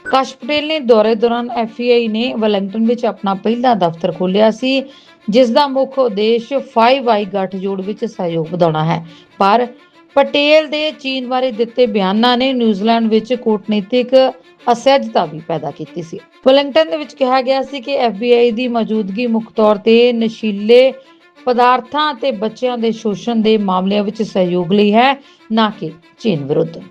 ਕਾਸ਼ ਪਟੇਲ ਨੇ ਦੌਰੇ ਦੌਰਾਨ ਐਫਬੀਆਈ ਨੇ ਵੈਲਿੰਗਟਨ ਵਿੱਚ ਆਪਣਾ ਪਹਿਲਾ ਦਫ਼ਤਰ ਖੋਲ੍ਹਿਆ ਸੀ, ਜਿਸ ਦਾ ਮੁੱਖ ਉਦੇਸ਼ 5i ਗੱਠਜੋੜ ਵਿੱਚ ਸਹਿਯੋਗ ਵਧਾਉਣਾ ਹੈ, ਪਰ ਪਟੇਲ ਦੇ ਚੀਨ ਬਾਰੇ ਦਿੱਤੇ ਬਿਆਨਾਂ ਨੇ ਨਿਊਜ਼ੀਲੈਂਡ ਵਿੱਚ ਕੂਟਨੀਤਿਕ ਅਸਹਿਜਤਾ ਵੀ ਪੈਦਾ ਕੀਤੀ ਸੀ। ਵੈਲਿੰਗਟਨ ਦੇ ਵਿੱਚ ਕਿਹਾ ਗਿਆ ਸੀ ਕਿ FBI ਦੀ ਮੌਜੂਦਗੀ ਮੁੱਖ ਤੌਰ ਤੇ ਨਸ਼ੀਲੇ ਪਦਾਰਥਾਂ ਅਤੇ ਬੱਚਿਆਂ ਦੇ ਸ਼ੋਸ਼ਣ ਦੇ ਮਾਮਲਿਆਂ ਵਿੱਚ ਸਹਿਯੋਗ ਲਈ ਹੈ, ਨਾ ਕਿ ਚੀਨ ਵਿਰੁੱਧ।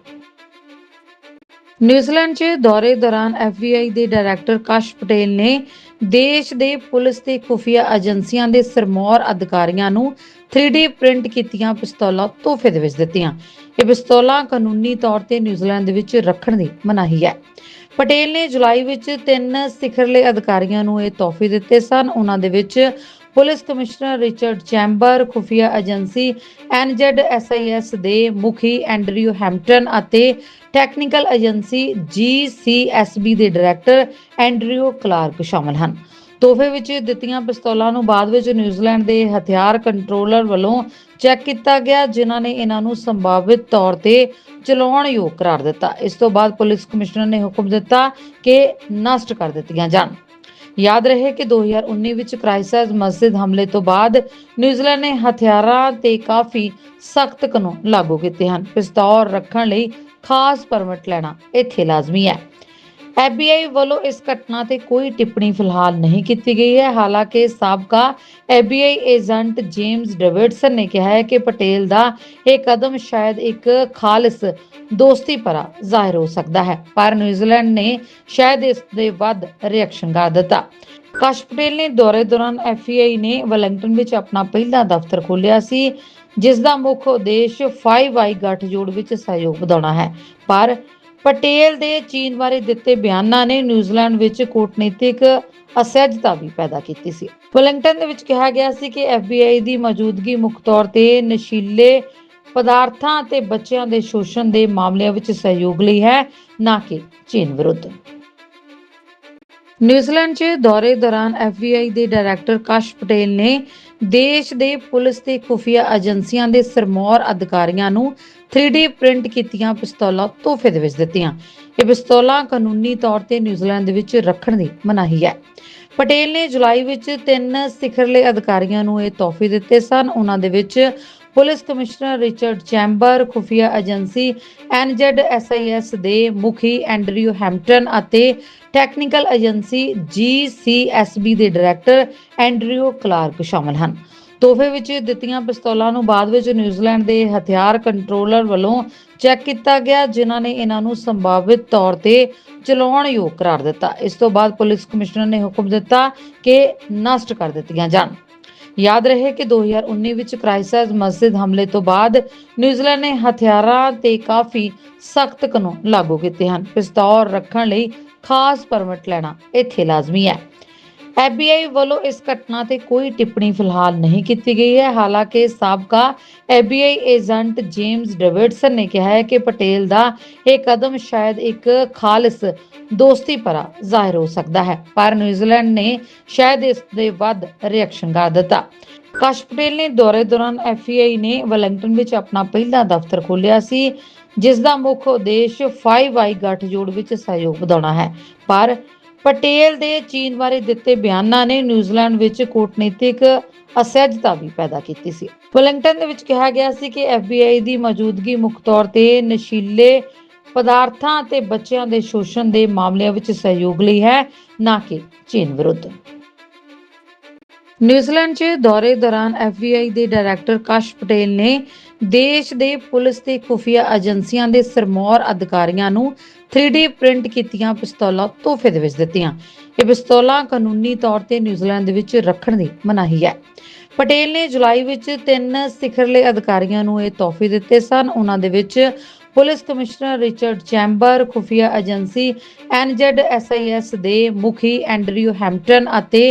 ਨਿਊਜ਼ੀਲੈਂਡ 'ਚ ਦੌਰੇ ਦੌਰਾਨ FBI ਦੇ ਡਾਇਰੈਕਟਰ ਕਾਸ਼ ਪਟੇਲ ਨੇ ਦੇਸ਼ ਦੇ ਪੁਲਿਸ ਤੇ ਖੁਫੀਆ ਏਜੰਸੀਆਂ ਦੇ ਸਰਮੌਰ ਅਧਿਕਾਰੀਆਂ ਨੂੰ 3D ਪ੍ਰਿੰਟ ਕੀਤੀਆਂ ਪਿਸਤੌਲਾਂ ਤੋਹਫੇ ਦੇ ਵਿੱਚ ਦਿੱਤੀਆਂ। ਇਹ ਪਿਸਤੌਲਾਂ ਕਾਨੂੰਨੀ ਤੌਰ ਤੇ ਨਿਊਜ਼ੀਲੈਂਡ ਦੇ ਵਿੱਚ ਰੱਖਣ ਦੀ ਮਨਾਹੀ ਹੈ। ਪਟੇਲ ਨੇ ਜੁਲਾਈ ਵਿੱਚ ਤਿੰਨ ਸਿਖਰਲੇ ਅਧਿਕਾਰੀਆਂ ਨੂੰ ਇਹ ਤੋਹਫੇ ਦਿੱਤੇ ਸਨ। ਉਹਨਾਂ ਦੇ ਵਿੱਚ ਪੁਲਿਸ ਕਮਿਸ਼ਨਰ ਰਿਚਰਡ ਚੈਂਬਰ, ਖੁਫੀਆ ਏਜੰਸੀ ਐਨਜ਼ੈਡਐਸਆਈਐਸ ਦੇ ਮੁਖੀ ਐਂਡਰਿਊ ਹੈਮਪਟਨ ਅਤੇ ਟੈਕਨੀਕਲ ਏਜੰਸੀ ਜੀਸੀਐਸਬੀ ਦੇ ਡਾਇਰੈਕਟਰ ਐਂਡਰਿਊ ਕਲਾਰਕ ਸ਼ਾਮਲ ਹਨ। ਤੋਹਫੇ ਵਿੱਚ ਦਿੱਤੀਆਂ ਪਿਸਤੌਲਾਂ ਨੂੰ ਬਾਅਦ ਵਿੱਚ ਨਿਊਜ਼ੀਲੈਂਡ ਦੇ ਹਥਿਆਰ ਕੰਟਰੋਲਰ ਵੱਲੋਂ ਚੈੱਕ ਕੀਤਾ ਗਿਆ, ਜਿਨ੍ਹਾਂ ਨੇ ਇਹਨਾਂ ਨੂੰ ਸੰਭਾਵਿਤ ਤੌਰ ਤੇ ਚਲਾਉਣ ਯੋਗ ਕਰਾਰ ਦਿੱਤਾ। ਇਸ ਤੋਂ ਬਾਅਦ ਪੁਲਿਸ ਕਮਿਸ਼ਨਰ ਨੇ ਹੁਕਮ ਦਿੱਤਾ ਕਿ ਨਸ਼ਟ ਕਰ ਦਿੱਤੀਆਂ ਜਾਣ। ਯਾਦ ਰਹੇ ਕਿ 2019 ਵਿੱਚ ਕ੍ਰਾਈਸਟਚਰਚ ਮਸਜਿਦ ਹਮਲੇ ਤੋਂ ਬਾਅਦ ਨਿਊਜ਼ੀਲੈਂਡ ਨੇ ਹਥਿਆਰਾਂ ਤੇ ਕਾਫੀ ਸਖਤ ਕਾਨੂੰਨ ਲਾਗੂ ਕੀਤੇ ਹਨ। ਪਿਸਤੌਲ ਰੱਖਣ ਲਈ ਖਾਸ ਪਰਮਿਟ ਲੈਣਾ ਇੱਥੇ ਲਾਜ਼ਮੀ ਹੈ। ਐਫਬੀਆਈ ਵੱਲੋਂ ਇਸ ਘਟਨਾ ਤੇ ਕੋਈ ਟਿੱਪਣੀ ਫਿਲਹਾਲ ਨਹੀਂ ਕੀਤੀ ਗਈ ਹੈ। ਹਾਲਾਂਕਿ ਸਾਬਕਾ ਐਫਬੀਆਈ ਏਜੰਟ ਜੇਮਸ ਡੇਵਿਡਸਨ ਨੇ ਕਿਹਾ ਹੈ ਕਿ ਪਟੇਲ ਦਾ ਇਹ ਕਦਮ ਸ਼ਾਇਦ ਇੱਕ ਖਾਲਿਸ ਦੋਸਤੀ ਭਰਾ ਜ਼ਾਹਿਰ ਹੋ ਸਕਦਾ ਹੈ, ਪਰ ਨਿਊਜ਼ੀਲੈਂਡ ਨੇ ਸ਼ਾਇਦ ਇਸ ਦੇ ਵੱਧ ਰਿਐਕਸ਼ਨ ਕਰ ਦਿੱਤਾ। ਕਾਸ਼ ਪਟੇਲ ਨੇ ਦੌਰੇ ਦੌਰਾਨ ਐਫਬੀਆਈ ਨੇ ਵੈਲਿੰਗਟਨ ਵਿੱਚ ਆਪਣਾ ਪਹਿਲਾ ਦਫ਼ਤਰ ਖੋਲ੍ਹਿਆ ਸੀ, ਜਿਸ ਦਾ ਮੁੱਖ ਉਦੇਸ਼ 5i ਗੱਠਜੋੜ ਵਿੱਚ ਸਹਿਯੋਗ ਵਧਾਉਣਾ ਹੈ, ਪਰ ਪਟੇਲ ਦੇ ਚੀਨ ਬਾਰੇ ਦਿੱਤੇ ਬਿਆਨਾਂ ਨੇ ਨਿਊਜ਼ੀਲੈਂਡ ਵਿੱਚ ਕੂਟਨੀਤਿਕ ਅਸਹਿਜਤਾ ਵੀ ਪੈਦਾ ਕੀਤੀ ਸੀ। ਵੈਲਿੰਗਟਨ ਦੇ ਵਿੱਚ ਕਿਹਾ ਗਿਆ ਸੀ ਕਿ FBI ਦੀ ਮੌਜੂਦਗੀ ਮੁੱਖ ਤੌਰ ਤੇ ਨਸ਼ੀਲੇ ਪਦਾਰਥਾਂ ਅਤੇ ਬੱਚਿਆਂ ਦੇ ਸ਼ੋਸ਼ਣ ਦੇ ਮਾਮਲਿਆਂ ਵਿੱਚ ਸਹਿਯੋਗ ਲਈ ਹੈ, ਨਾ ਕਿ ਚੀਨ ਵਿਰੁੱਧ। ਨਿਊਜ਼ੀਲੈਂਡ 'ਚ ਦੌਰੇ ਦੌਰਾਨ FBI ਦੇ ਡਾਇਰੈਕਟਰ ਕਾਸ਼ ਪਟੇਲ ਨੇ ਦੇਸ਼ ਦੇ ਪੁਲਿਸ ਤੇ ਖੁਫੀਆ ਏਜੰਸੀਆਂ ਦੇ ਸਰਮੌਰ ਅਧਿਕਾਰੀਆਂ ਨੂੰ 3D ਪ੍ਰਿੰਟ ਕੀਤੀਆਂ ਪਿਸਤੌਲਾਂ ਤੋਹਫੇ ਦੇ ਵਿੱਚ ਦਿੱਤੀਆਂ। ਇਹ ਪਿਸਤੌਲਾਂ ਕਾਨੂੰਨੀ ਤੌਰ ਤੇ ਨਿਊਜ਼ੀਲੈਂਡ ਦੇ ਵਿੱਚ ਰੱਖਣ ਦੀ ਮਨਾਹੀ ਹੈ। ਪਟੇਲ ਨੇ ਜੁਲਾਈ ਵਿੱਚ ਤਿੰਨ ਸਿਖਰਲੇ ਅਧਿਕਾਰੀਆਂ ਨੂੰ ਇਹ ਤੋਹਫੇ ਦਿੱਤੇ ਸਨ। ਉਹਨਾਂ ਦੇ ਵਿੱਚ ਪੁਲਿਸ ਕਮਿਸ਼ਨਰ ਰਿਚਰਡ ਚੈਂਬਰ, ਖੁਫੀਆ ਏਜੰਸੀ ਐਨਜ਼ੈਡਐਸਆਈਐਸ ਦੇ ਮੁਖੀ ਐਂਡਰਿਊ ਹੈਮਪਟਨ ਅਤੇ ਟੈਕਨੀਕਲ ਏਜੰਸੀ ਜੀਸੀਐਸਬੀ ਦੇ ਡਾਇਰੈਕਟਰ ਐਂਡਰਿਊ ਕਲਾਰਕ ਸ਼ਾਮਲ ਹਨ। ਤੋਹਫੇ ਵਿੱਚ ਦਿੱਤੀਆਂ ਪਿਸਤੌਲਾਂ ਨੂੰ ਬਾਅਦ ਵਿੱਚ ਨਿਊਜ਼ੀਲੈਂਡ ਦੇ ਹਥਿਆਰ ਕੰਟਰੋਲਰ ਵੱਲੋਂ ਚੈੱਕ ਕੀਤਾ ਗਿਆ, ਜਿਨ੍ਹਾਂ ਨੇ ਇਹਨਾਂ ਨੂੰ ਸੰਭਾਵਿਤ ਤੌਰ ਤੇ ਚਲਾਉਣ ਯੋਗ ਕਰਾਰ ਦਿੱਤਾ। ਇਸ ਤੋਂ ਬਾਅਦ ਪੁਲਿਸ ਕਮਿਸ਼ਨਰ ਨੇ ਹੁਕਮ ਦਿੱਤਾ ਕਿ ਨਸ਼ਟ ਕਰ ਦਿੱਤੀਆਂ ਜਾਣ। ਯਾਦ ਰਹੇ ਕਿ 2019 ਵਿੱਚ ਕ੍ਰਾਈਸਟਚਰਚ ਮਸਜਿਦ ਹਮਲੇ ਤੋਂ ਬਾਅਦ ਨਿਊਜ਼ੀਲੈਂਡ ਨੇ ਹਥਿਆਰਾਂ ਤੇ ਕਾਫੀ ਸਖਤ ਕਾਨੂੰਨ ਲਾਗੂ ਕੀਤੇ ਹਨ। ਪਿਸਤੌਲ ਰੱਖਣ ਲਈ ਖਾਸ ਪਰਮਿਟ ਲੈਣਾ ਇੱਥੇ ਲਾਜ਼ਮੀ ਹੈ। ਐਫਬੀਆਈ ਵੱਲੋਂ ਇਸ ਘਟਨਾ ਤੇ ਕੋਈ ਟਿੱਪਣੀ ਫਿਲਹਾਲ ਨਹੀਂ ਕੀਤੀ ਗਈ ਹੈ। ਹਾਲਾਂਕਿ ਸਾਬਕਾ ਐਫਬੀਆਈ ਏਜੰਟ ਜੇਮਸ ਡੇਵਿਡਸਨ ਨੇ ਕਿਹਾ ਹੈ ਕਿ ਪਟੇਲ ਦਾ ਇਹ ਕਦਮ ਸ਼ਾਇਦ ਇੱਕ ਖਾਲਿਸ ਦੋਸਤੀ ਭਰਾ ਜ਼ਾਹਿਰ ਹੋ ਸਕਦਾ ਹੈ, ਪਰ ਨਿਊਜ਼ੀਲੈਂਡ ਨੇ ਸ਼ਾਇਦ ਇਸ ਦੇ ਵੱਧ ਰਿਐਕਸ਼ਨ ਕਰ ਦਿੱਤਾ। ਕਾਸ਼ ਪਟੇਲ ਨੇ ਦੌਰੇ ਦੌਰਾਨ ਐਫਬੀਆਈ ਨੇ ਵੈਲਿੰਗਟਨ ਵਿੱਚ ਆਪਣਾ ਪਹਿਲਾ ਦਫ਼ਤਰ ਖੋਲ੍ਹਿਆ ਸੀ, ਜਿਸ ਦਾ ਮੁੱਖ ਉਦੇਸ਼ 5i ਗੱਠਜੋੜ ਵਿੱਚ ਸਹਿਯੋਗ ਵਧਾਉਣਾ ਹੈ, ਪਰ ਪਟੇਲ ਦੇ ਚੀਨ ਬਾਰੇ ਦਿੱਤੇ ਬਿਆਨਾਂ ਨੇ ਨਿਊਜ਼ੀਲੈਂਡ ਵਿੱਚ ਕੂਟਨੀਤਿਕ ਅਸਹਿਜਤਾ ਵੀ ਪੈਦਾ ਕੀਤੀ ਸੀ। ਵੈਲਿੰਗਟਨ ਦੇ ਵਿੱਚ ਕਿਹਾ ਗਿਆ ਸੀ ਕਿ FBI ਦੀ ਮੌਜੂਦਗੀ ਮੁੱਖ ਤੌਰ ਤੇ ਨਸ਼ੀਲੇ ਪਦਾਰਥਾਂ ਅਤੇ ਬੱਚਿਆਂ ਦੇ ਸ਼ੋਸ਼ਣ ਦੇ ਮਾਮਲਿਆਂ ਵਿੱਚ ਸਹਿਯੋਗ ਲਈ ਹੈ, ਨਾ ਕਿ ਚੀਨ ਵਿਰੁੱਧ। ਨਿਊਜ਼ੀਲੈਂਡ 'ਚ ਦੌਰੇ ਦੌਰਾਨ FBI ਦੇ ਡਾਇਰੈਕਟਰ ਕਾਸ਼ ਪਟੇਲ ਨੇ ਦੇਸ਼ ਦੇ ਪੁਲਿਸ ਤੇ ਖੁਫੀਆ ਏਜੰਸੀਆਂ ਦੇ ਸਰਮੌਰ ਅਧਿਕਾਰੀਆਂ ਨੂੰ 3D ਪ੍ਰਿੰਟ ਕੀਤੀਆਂ ਪਿਸਤੌਲਾਂ ਤੋਹਫੇ ਦੇ ਵਿੱਚ ਦਿੱਤੀਆਂ। ਇਹ ਪਿਸਤੌਲਾਂ ਕਾਨੂੰਨੀ ਤੌਰ ਤੇ ਨਿਊਜ਼ੀਲੈਂਡ ਦੇ ਵਿੱਚ ਰੱਖਣ ਦੀ ਮਨਾਹੀ ਹੈ। ਪਟੇਲ ਨੇ ਜੁਲਾਈ ਵਿੱਚ ਤਿੰਨ ਸਿਖਰਲੇ ਅਧਿਕਾਰੀਆਂ ਨੂੰ ਇਹ ਤੋਹਫੇ ਦਿੱਤੇ ਸਨ। ਉਹਨਾਂ ਦੇ ਵਿੱਚ ਪੁਲਿਸ ਕਮਿਸ਼ਨਰ ਰਿਚਰਡ ਚੈਂਬਰ, ਖੁਫੀਆ ਏਜੰਸੀ ਐਨਜ਼ੈਡਐਸਆਈਐਸ ਦੇ ਮੁਖੀ ਐਂਡਰਿਊ ਹੈਮਪਟਨ ਅਤੇ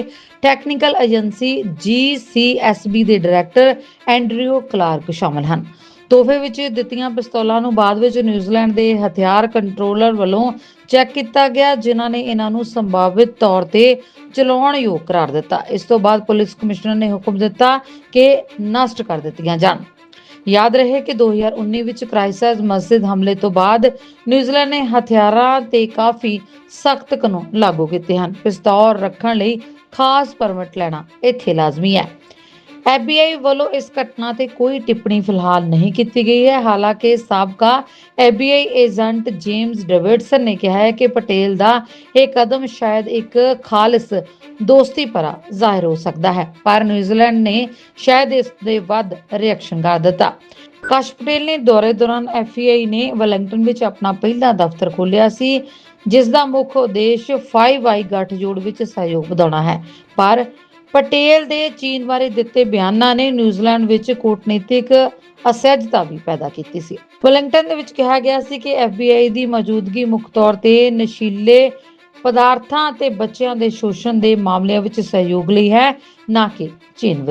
ਟੈਕਨੀਕਲ ਏਜੰਸੀ ਜੀਸੀਐਸਬੀ ਦੇ ਡਾਇਰੈਕਟਰ ਐਂਡਰਿਊ ਕਲਾਰਕ ਸ਼ਾਮਲ ਹਨ। ਤੋਹਫੇ ਵਿੱਚ ਦਿੱਤੀਆਂ ਪਿਸਤੌਲਾਂ ਨੂੰ ਬਾਅਦ ਵਿੱਚ ਨਿਊਜ਼ੀਲੈਂਡ ਦੇ ਹਥਿਆਰ ਕੰਟਰੋਲਰ ਵੱਲੋਂ ਚੈੱਕ ਕੀਤਾ ਗਿਆ, ਜਿਨ੍ਹਾਂ ਨੇ ਇਹਨਾਂ ਨੂੰ ਸੰਭਾਵਿਤ ਤੌਰ ਤੇ ਚਲਾਉਣ ਯੋਗ ਕਰਾਰ ਦਿੱਤਾ। ਇਸ ਤੋਂ ਬਾਅਦ ਪੁਲਿਸ ਕਮਿਸ਼ਨਰ ਨੇ ਹੁਕਮ ਦਿੱਤਾ ਕਿ ਨਸ਼ਟ ਕਰ ਦਿੱਤੀਆਂ ਜਾਣ। ਯਾਦ ਰਹੇ ਕਿ 2019 ਵਿੱਚ ਕ੍ਰਾਈਸਟਚਰਚ ਮਸਜਿਦ ਹਮਲੇ ਤੋਂ ਬਾਅਦ ਨਿਊਜ਼ੀਲੈਂਡ ਨੇ ਹਥਿਆਰਾਂ ਤੇ ਕਾਫੀ ਸਖਤ ਕਾਨੂੰਨ ਲਾਗੂ ਕੀਤੇ ਹਨ। ਪਿਸਤੌਲ ਰੱਖਣ ਲਈ ਖਾਸ ਪਰਮਿਟ ਲੈਣਾ ਇੱਥੇ ਲਾਜ਼ਮੀ ਹੈ। ਐਫਬੀਆਈ ਵੱਲੋਂ ਇਸ ਘਟਨਾ ਤੇ ਕੋਈ ਟਿੱਪਣੀ ਫਿਲਹਾਲ ਨਹੀਂ ਕੀਤੀ ਗਈ ਹੈ। ਹਾਲਾਂਕਿ ਸਾਬਕਾ ਐਫਬੀਆਈ ਏਜੰਟ ਜੇਮਸ ਡੇਵਿਡਸਨ ਨੇ ਕਿਹਾ ਹੈ ਕਿ ਪਟੇਲ ਦਾ ਇਹ ਕਦਮ ਸ਼ਾਇਦ ਇੱਕ ਖਾਲਿਸ ਦੋਸਤੀ ਭਰਾ ਜ਼ਾਹਿਰ ਹੋ ਸਕਦਾ ਹੈ, ਪਰ ਨਿਊਜ਼ੀਲੈਂਡ ਨੇ ਸ਼ਾਇਦ ਇਸ ਦੇ ਵੱਧ ਰਿਐਕਸ਼ਨ ਕਰ ਦਿੱਤਾ। ਕਾਸ਼ ਪਟੇਲ ਨੇ ਦੌਰੇ ਦੌਰਾਨ ਐਫਬੀਆਈ ਨੇ ਵੈਲਿੰਗਟਨ ਵਿੱਚ ਆਪਣਾ ਪਹਿਲਾ ਦਫ਼ਤਰ ਖੋਲ੍ਹਿਆ ਸੀ, ਜਿਸ ਦਾ ਮੁੱਖ ਉਦੇਸ਼ 5i ਗੱਠਜੋੜ ਵਿੱਚ ਸਹਿਯੋਗ ਵਧਾਉਣਾ ਹੈ, ਪਰ ਪਟੇਲ ਦੇ ਚੀਨ ਬਾਰੇ ਦਿੱਤੇ ਬਿਆਨਾਂ ਨੇ ਨਿਊਜ਼ੀਲੈਂਡ ਵਿੱਚ ਕੂਟਨੀਤਿਕ ਅਸਹਿਜਤਾ ਵੀ ਪੈਦਾ ਕੀਤੀ ਸੀ। ਵੈਲਿੰਗਟਨ ਦੇ ਵਿੱਚ ਕਿਹਾ ਗਿਆ ਸੀ ਕਿ FBI ਦੀ ਮੌਜੂਦਗੀ ਮੁੱਖ ਤੌਰ ਤੇ ਨਸ਼ੀਲੇ ਪਦਾਰਥਾਂ ਅਤੇ ਬੱਚਿਆਂ ਦੇ ਸ਼ੋਸ਼ਣ ਦੇ ਮਾਮਲਿਆਂ ਵਿੱਚ ਸਹਿਯੋਗ ਲਈ ਹੈ, ਨਾ ਕਿ ਚੀਨ